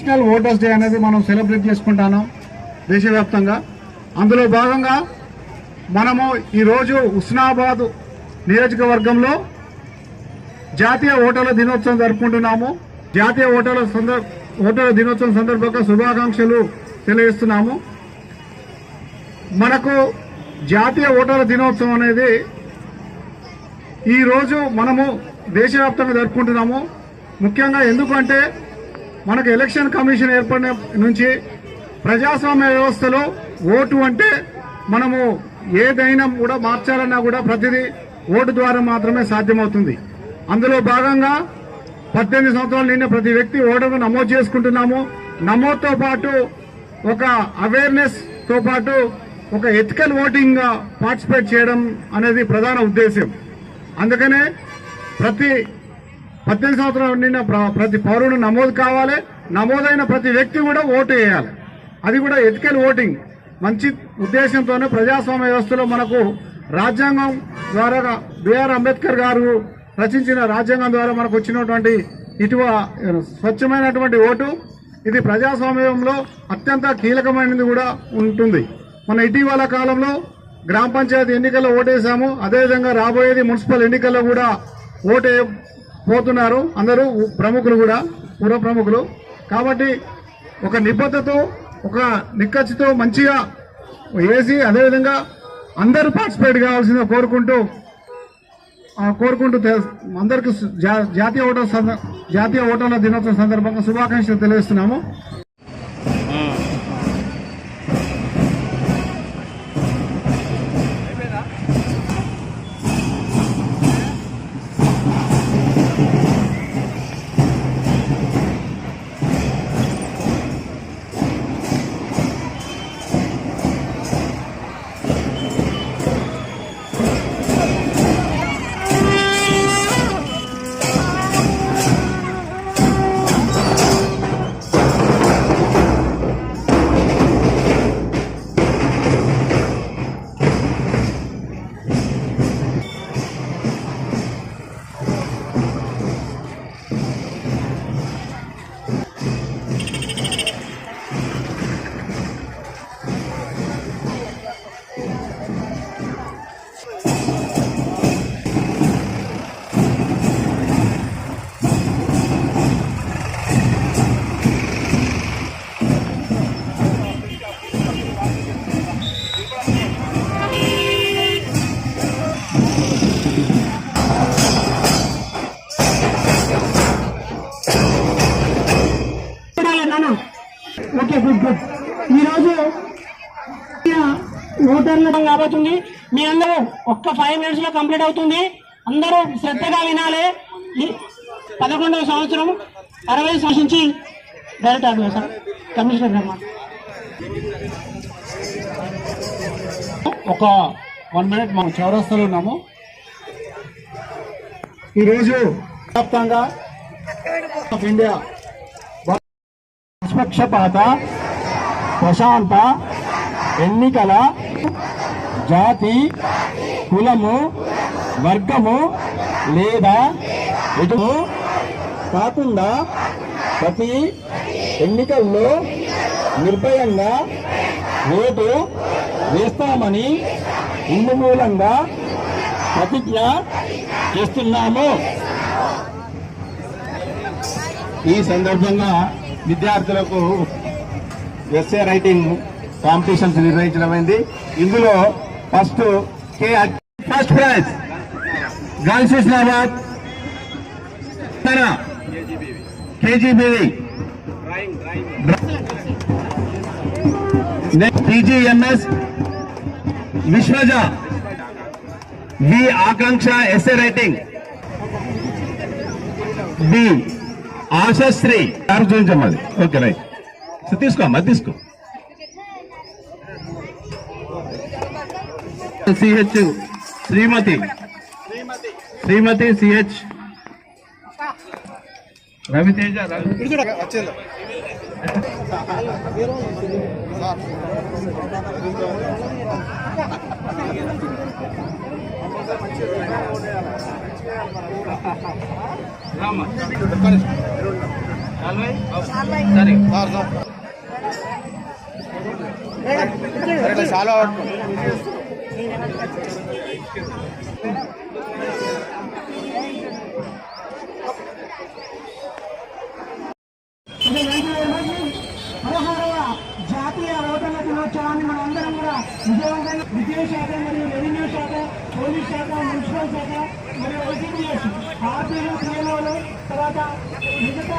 National voters day అనేది మనం celebrate చేసుకుంటున్నాం దేశవ్యాప్తంగా. అందులో భాగంగా మనము ఈరోజు ఉస్నాబాద్ నియోజకవర్గంలో జాతీయ ఓటర్ల దినోత్సవం జరుపుకుంటున్నాము. జాతీయ ఓటర్ల సందర్ ఓటర్ల దినోత్సవం సందర్భంగా శుభాకాంక్షలు తెలియజేస్తున్నాము. మనకు జాతీయ ఓటర్ల దినోత్సవం అనేది ఈరోజు మనము దేశవ్యాప్తంగా జరుపుకుంటున్నాము. ముఖ్యంగా ఎందుకంటే మనకు ఎలక్షన్ కమిషన్ ఏర్పడిన నుంచి ప్రజాస్వామ్య వ్యవస్థలో ఓటు అంటే మనము ఏదైనా కూడా మార్చాలన్నా కూడా ప్రతిదీ ఓటు ద్వారా మాత్రమే సాధ్యమవుతుంది. అందులో భాగంగా పద్దెనిమిది సంవత్సరాలు నిన్న ప్రతి వ్యక్తి ఓటరు నమోదు చేసుకుంటున్నాము. నమోదుతో పాటు ఒక అవేర్నెస్తో పాటు ఒక ఎథికల్ ఓటింగ్ పార్టిసిపేట్ చేయడం అనేది ప్రధాన ఉద్దేశం అందుకనే ప్రతి పద్దెనిమిది సంవత్సరాలు నిండిన ప్ర- ప్రతి పౌరుడు నమోదు కావాలి. నమోదైన ప్రతి వ్యక్తి కూడా ఓటు వేయాలి. అది కూడా ఎథికల్ ఓటింగ్. మంచి ఉద్దేశంతోనే ప్రజాస్వామ్య వ్యవస్థలో మనకు రాజ్యాంగం ద్వారా బిఆర్ అంబేద్కర్ గారు రచించిన రాజ్యాంగం ద్వారా మనకు వచ్చినటువంటి ఇటువ స్వచ్ఛమైనటువంటి ఓటు. ఇది ప్రజాస్వామ్యంలో అత్యంత కీలకమైనది కూడా ఉంటుంది. మన ఇటీవల కాలంలో గ్రామ పంచాయతీ ఎన్నికల్లో ఓటేశాము. అదేవిధంగా రాబోయేది మున్సిపల్ ఎన్నికల్లో కూడా ఓటే పోతున్నారు. అందరూ ప్రముఖులు కూడా పూర్వ ప్రముఖులు. కాబట్టి ఒక నిబద్ధతో ఒక నిక్కచ్చితో మంచిగా వేసి అదేవిధంగా అందరూ పార్టిసిపేట్ కావాల్సిందిగా కోరుకుంటూ కోరుకుంటూ అందరికీ జాతీయ ఓటర్ జాతీయ ఓటర్ల దినోత్సవం సందర్భంగా శుభాకాంక్షలు తెలియజేస్తున్నాము. ఓటర్ల కాబోతుంది. మీ అందరూ ఒక్క ఫైవ్ మినిట్స్లో కంప్లీట్ అవుతుంది. అందరూ శ్రద్ధగా వినాలి. ఈ పదకొండవ సంవత్సరం అరవై సంవత్సరించి డైరెక్ట్ ఆడియో సార్. కమిషనర్. ఒక వన్ మినిట్ మనం చౌరస్తాలో ఉన్నాము. ఈరోజు వ్యాప్తంగా ఆఫ్ ఇండియా నిష్పక్షపాత ప్రశాంత ఎన్నికల జాతి కులము వర్గము లేదా ఎటు కాకుండా ప్రతి ఎన్నికల్లో నిర్భయంగా ఓటు వేస్తామని ఇందు మూలంగా ప్రతిజ్ఞ చేస్తున్నాము. ఈ సందర్భంగా విద్యార్థులకు ఎస్ఏ రైటింగ్ కాంపిటీషన్స్ నిర్వహించడమైంది ఇందులో first K first prize. Girls Islamabad KGBV. TGMS Vishwaja. V Akanksha SA writing. B Ashasri. చూపించమ్మది okay right. తీసుకో అమ్మా తీసుకో. CH Shrimati Shrimati CH Raviteja Ravi పదహారవ జాతీయ ఓటర్ల దినోత్సవాన్ని మనందరం కూడా విజయవంతంగా విద్యాశాఖ మరియు రెవెన్యూ శాఖ పోలీస్ శాఖ మున్సిపల్ శాఖ మరియు ఐటీడీఎస్ ఆర్పీలు పిఎల్ఓలు తర్వాత మిగతా